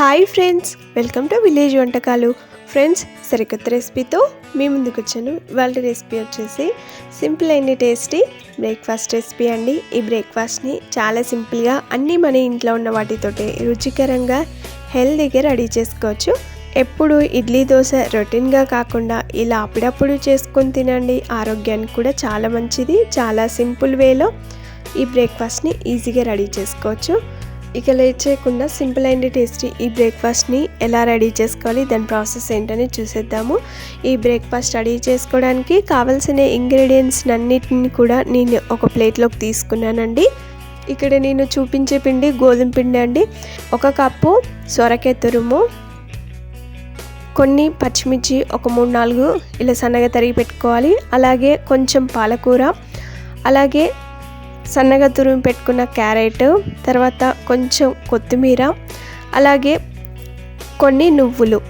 Hi friends welcome to village వంటకాలు. Friends సరికొత్త రెసిపీతో మీ ముందుకు వచ్చాను. వాళ్ళ రెసిపీ వచ్చేసి simple and tasty breakfast recipe అండి. ఈ బ్రేక్ఫాస్ట్ని చాలా సింపుల్గా అన్నీ మన ఇంట్లో ఉన్న వాటితోటే రుచికరంగా హెల్తీగా రెడీ చేసుకోవచ్చు. ఎప్పుడు ఇడ్లీ దోశ రొటీన్గా కాకుండా ఇలా అప్పుడప్పుడు చేసుకొని తినండి. ఆరోగ్యానికి కూడా చాలా మంచిది చాలా సింపుల్ వేలో ఈ బ్రేక్ఫాస్ట్ని ఈజీగా రెడీ చేసుకోవచ్చు. ఇక లేచేయకుండా సింపుల్ అండ్ టేస్టీ ఈ బ్రేక్ఫాస్ట్ని ఎలా రెడీ చేసుకోవాలి దాని ప్రాసెస్ ఏంటని చూసేద్దాము. ఈ బ్రేక్ఫాస్ట్ రెడీ చేసుకోవడానికి కావాల్సిన ఇంగ్రీడియంట్స్ అన్నిటిని కూడా నేను ఒక ప్లేట్లోకి తీసుకున్నానండి. ఇక్కడ నేను చూపించే పిండి గోధుమ పిండి అండి. ఒక కప్పు సొరకాయ తురుము కొన్ని పచ్చిమిర్చి ఒక మూడు నాలుగు ఇలా సన్నగా తరిగి పెట్టుకోవాలి. అలాగే కొంచెం పాలకూర అలాగే సన్నగా తురిమి పెట్టుకున్న క్యారెట్ తర్వాత కొంచెం కొత్తిమీర అలాగే కొన్ని నువ్వులు.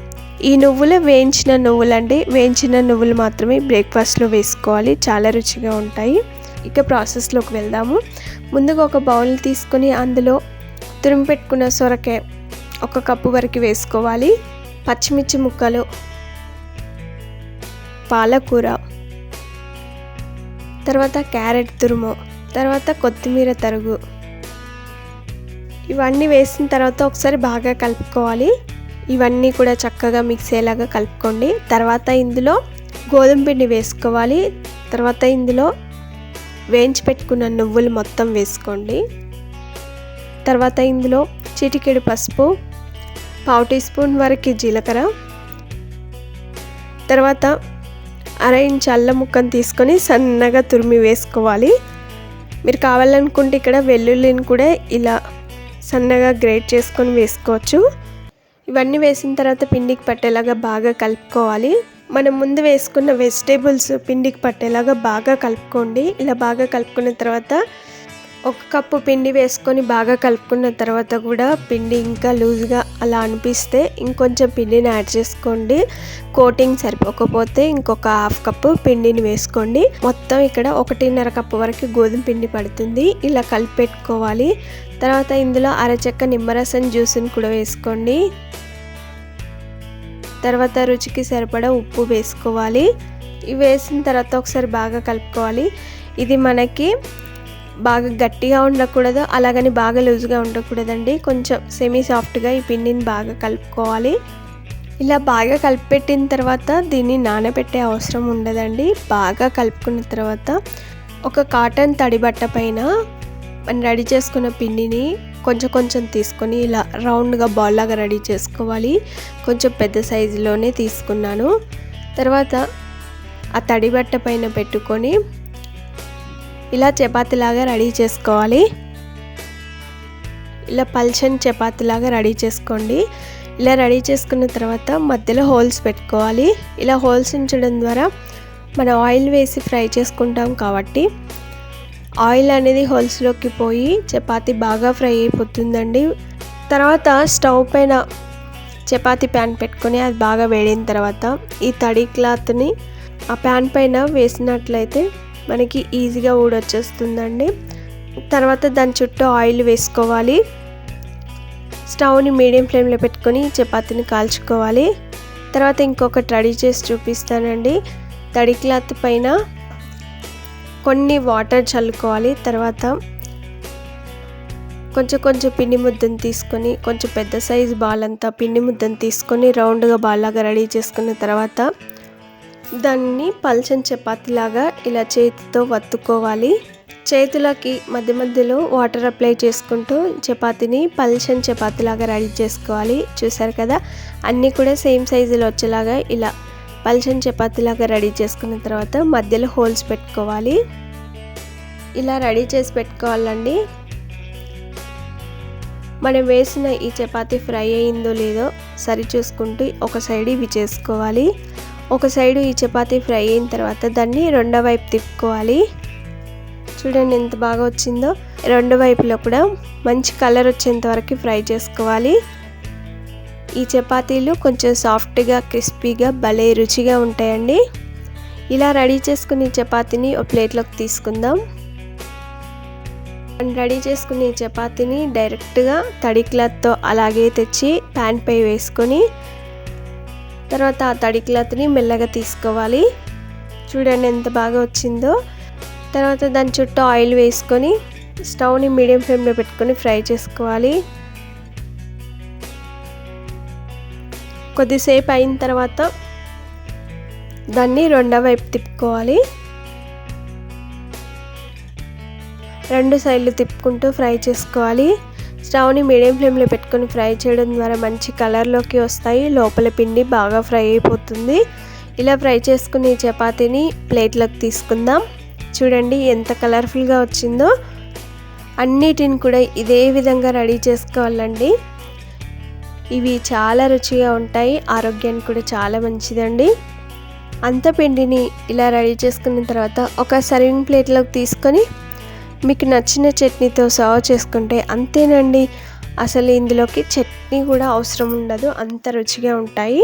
ఈ నువ్వులు వేయించిన నువ్వులండి. వేయించిన నువ్వులు మాత్రమే బ్రేక్ఫాస్ట్లో వేసుకోవాలి. చాలా రుచిగా ఉంటాయి. ఇక ప్రాసెస్లోకి వెళ్దాము. ముందుగా ఒక బౌల్ తీసుకొని అందులో తురిమి పెట్టుకున్న సొరకాయ ఒక కప్పు వరకు వేసుకోవాలి. పచ్చిమిర్చి ముక్కలు పాలకూర తర్వాత క్యారెట్ తురుము తర్వాత కొత్తిమీర తరుగు. ఇవన్నీ వేసిన తర్వాత ఒకసారి బాగా కలుపుకోవాలి. ఇవన్నీ కూడా చక్కగా మిక్స్ అయ్యేలాగా కలుపుకోండి. తర్వాత ఇందులో గోధుమ పిండి వేసుకోవాలి. తర్వాత ఇందులో వేయించి పెట్టుకున్న నువ్వులు మొత్తం వేసుకోండి. తర్వాత ఇందులో చిటికెడు పసుపు పావు టీ స్పూన్ వరకు జీలకర్ర. తర్వాత అర ఇంచ్ అల్లం ముక్కను తీసుకొని సన్నగా తురిమి వేసుకోవాలి. మీరు కావాలనుకుంటే ఇక్కడ వెల్లుల్లిని కూడా ఇలా సన్నగా గ్రేట్ చేసుకొని వేసుకోవచ్చు. ఇవన్నీ వేసిన తర్వాత పిండికి పట్టేలాగా బాగా కలుపుకోవాలి. మనం ముందు వేసుకున్న వెజిటేబుల్స్ పిండికి పట్టేలాగా బాగా కలుపుకోండి. ఇలా బాగా కలుపుకున్న తర్వాత ఒక కప్పు పిండి వేసుకొని బాగా కలుపుకున్న తర్వాత కూడా పిండి ఇంకా లూజ్గా అలా అనిపిస్తే ఇంకొంచెం పిండిని యాడ్ చేసుకోండి. కోటింగ్ సరిపోకపోతే ఇంకొక హాఫ్ కప్పు పిండిని వేసుకోండి. మొత్తం ఇక్కడ ఒకటిన్నర కప్పు వరకు గోధుమ పిండి పడుతుంది. ఇలా కలిపి పెట్టుకోవాలి తర్వాత ఇందులో అరచెక్క నిమ్మరసం జ్యూస్ని కూడా వేసుకోండి. తర్వాత రుచికి సరిపడా ఉప్పు వేసుకోవాలి. ఇవి వేసిన తర్వాత ఒకసారి బాగా కలుపుకోవాలి. ఇది మనకి బాగా గట్టిగా ఉండకూడదు అలాగని బాగా లూజ్గా ఉండకూడదండి. కొంచెం సెమీ సాఫ్ట్గా ఈ పిండిని బాగా కలుపుకోవాలి. ఇలా బాగా కలిపెట్టిన తర్వాత దీన్ని నానబెట్టే అవసరం ఉండదండి. బాగా కలుపుకున్న తర్వాత ఒక కాటన్ తడి బట్ట పైన మనం రెడీ చేసుకున్న పిండిని కొంచెం కొంచెం తీసుకొని ఇలా రౌండ్గా బాల్ లాగా రెడీ చేసుకోవాలి. కొంచెం పెద్ద సైజులోనే తీసుకున్నాను. తర్వాత ఆ తడి బట్ట పైన పెట్టుకొని ఇలా చపాతీలాగా రెడీ చేసుకోవాలి. ఇలా పల్చని చపాతీలాగా రెడీ చేసుకోండి. ఇలా రెడీ చేసుకున్న తర్వాత మధ్యలో హోల్స్ పెట్టుకోవాలి. ఇలా హోల్స్ ఉంచడం ద్వారా మనం ఆయిల్ వేసి ఫ్రై చేసుకుంటాం కాబట్టి ఆయిల్ అనేది హోల్స్లోకి పోయి చపాతీ బాగా ఫ్రై అయిపోతుందండి. తర్వాత స్టవ్ పైన చపాతీ ప్యాన్ పెట్టుకొని అది బాగా వేడిన తర్వాత ఈ తడి క్లాత్ని ఆ ప్యాన్ పైన వేసినట్లయితే మనకి ఈజీగా ఊడొచ్చేస్తుందండి. తర్వాత దాని చుట్టూ ఆయిల్ వేసుకోవాలి. స్టవ్ని మీడియం ఫ్లేమ్లో పెట్టుకొని చపాతీని కాల్చుకోవాలి. తర్వాత ఇంకొకటి రెడీ చేసి చూపిస్తానండి. తడి క్లాత్ పైన కొన్ని వాటర్ చల్లుకోవాలి. తర్వాత కొంచెం కొంచెం పిండి ముద్దను తీసుకొని కొంచెం పెద్ద సైజు బాల్ అంతా పిండి ముద్దను తీసుకొని రౌండ్గా బాల్ లాగా రెడీ చేసుకున్న తర్వాత దాన్ని పల్చని చపాతీలాగా ఇలా చేతితో వత్తుకోవాలి. చేతులకి మధ్య మధ్యలో వాటర్ అప్లై చేసుకుంటూ చపాతీని పల్చని చపాతీలాగా రెడీ చేసుకోవాలి. చూసారు కదా? అన్నీ కూడా సేమ్ సైజులో వచ్చేలాగా ఇలా పల్చని చపాతీలాగా రెడీ చేసుకున్న తర్వాత మధ్యలో హోల్స్ పెట్టుకోవాలి. ఇలా రెడీ చేసి పెట్టుకోవాలండి. మనం వేసిన ఈ చపాతీ ఫ్రై అయిందో లేదో సరి చూసుకుంటూ ఒక సైడ్ ఇవి చేసుకోవాలి. ఒక సైడు ఈ చపాతీ ఫ్రై అయిన తర్వాత దాన్ని రెండో వైపు తిప్పుకోవాలి. చూడండి ఎంత బాగా వచ్చిందో. రెండు వైపులో కూడా మంచి కలర్ వచ్చేంత వరకు ఫ్రై చేసుకోవాలి. ఈ చపాతీలు కొంచెం సాఫ్ట్గా క్రిస్పీగా భలే రుచిగా ఉంటాయండి. ఇలా రెడీ చేసుకుని చపాతీని ఒక ప్లేట్లోకి తీసుకుందాం. రెడీ చేసుకునే చపాతీని డైరెక్ట్గా తడి క్లాత్తో అలాగే తెచ్చి ప్యాన్ పై వేసుకొని తర్వాత ఆ తడి క్లాత్ని మెల్లగా తీసుకోవాలి. చూడండి ఎంత బాగా వచ్చిందో. తర్వాత దాని చుట్టూ ఆయిల్ వేసుకొని స్టవ్ని మీడియం ఫ్లేమ్లో పెట్టుకొని ఫ్రై చేసుకోవాలి. కొద్దిసేపు అయిన తర్వాత దాన్ని రెండో వైపు తిప్పుకోవాలి. రెండు సైడ్లు తిప్పుకుంటూ ఫ్రై చేసుకోవాలి. స్టవ్ని మీడియం ఫ్లేమ్లో పెట్టుకొని ఫ్రై చేయడం ద్వారా మంచి కలర్లోకి వస్తాయి. లోపల పిండి బాగా ఫ్రై అయిపోతుంది. ఇలా ఫ్రై చేసుకుని చపాతీని ప్లేట్లోకి తీసుకుందాం. చూడండి ఎంత కలర్ఫుల్గా వచ్చిందో. అన్నిటిని కూడా ఇదే విధంగా రెడీ చేసుకోవాలండి. ఇవి చాలా రుచిగా ఉంటాయి. ఆరోగ్యానికి కూడా చాలా మంచిదండి. అంత పిండిని ఇలా రెడీ చేసుకున్న తర్వాత ఒక సర్వింగ్ ప్లేట్లోకి తీసుకొని మీకు నచ్చిన చట్నీతో సర్వ్ చేసుకుంటే అంతేనండి. అసలు ఇందులోకి చట్నీ కూడా అవసరం ఉండదు. అంత రుచిగా ఉంటాయి.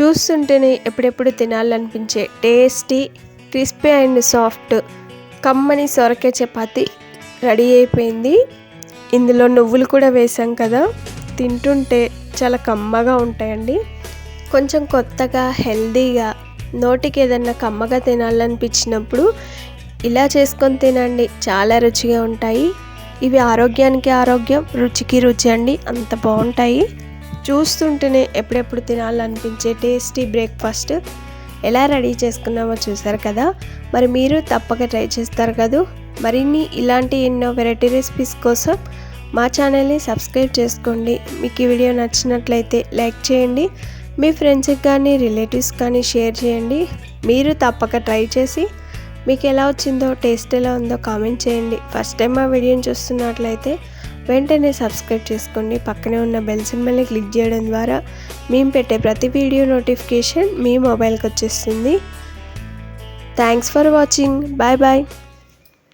చూస్తుంటేనే ఎప్పుడెప్పుడు తినాలనిపించే టేస్టీ క్రిస్పీ అండ్ సాఫ్ట్ కమ్మని సొరకాయ చపాతి రెడీ అయిపోయింది. ఇందులో నువ్వులు కూడా వేసాం కదా. తింటుంటే చాలా కమ్మగా ఉంటాయండి. కొంచెం కొత్తగా హెల్దీగా నోటికి ఏదన్నా కమ్మగా తినాలనిపించినప్పుడు ఇలా చేసుకొని తినండి. చాలా రుచిగా ఉంటాయి. ఇవి ఆరోగ్యానికి ఆరోగ్యం రుచికి రుచి అండి. అంత బాగుంటాయి. చూస్తుంటేనే ఎప్పుడెప్పుడు తినాలనిపించే టేస్టీ బ్రేక్ఫాస్ట్ ఎలా రెడీ చేసుకున్నామో చూసారు కదా? మరి మీరు తప్పక ట్రై చేస్తారు కదా? మరిన్ని ఇలాంటి ఎన్నో వెరైటీ రెసిపీస్ కోసం మా ఛానల్ని సబ్స్క్రైబ్ చేసుకోండి. మీకు ఈ వీడియో నచ్చినట్లయితే లైక్ చేయండి. మీ ఫ్రెండ్స్కి కానీ రిలేటివ్స్ కానీ షేర్ చేయండి. మీరు తప్పక ట్రై చేసి మీకు ఎలా వచ్చిందో టేస్ట్ ఎలా ఉందో కామెంట్ చేయండి. ఫస్ట్ టైం మా వీడియోని చూస్తున్నట్లయితే వెంటనే సబ్స్క్రైబ్ చేసుకోండి. పక్కనే ఉన్న బెల్ సింబల్ని క్లిక్ చేయడం ద్వారా మేము పెట్టే ప్రతి వీడియో నోటిఫికేషన్ మీ మొబైల్కి వచ్చేస్తుంది. Thanks for watching bye bye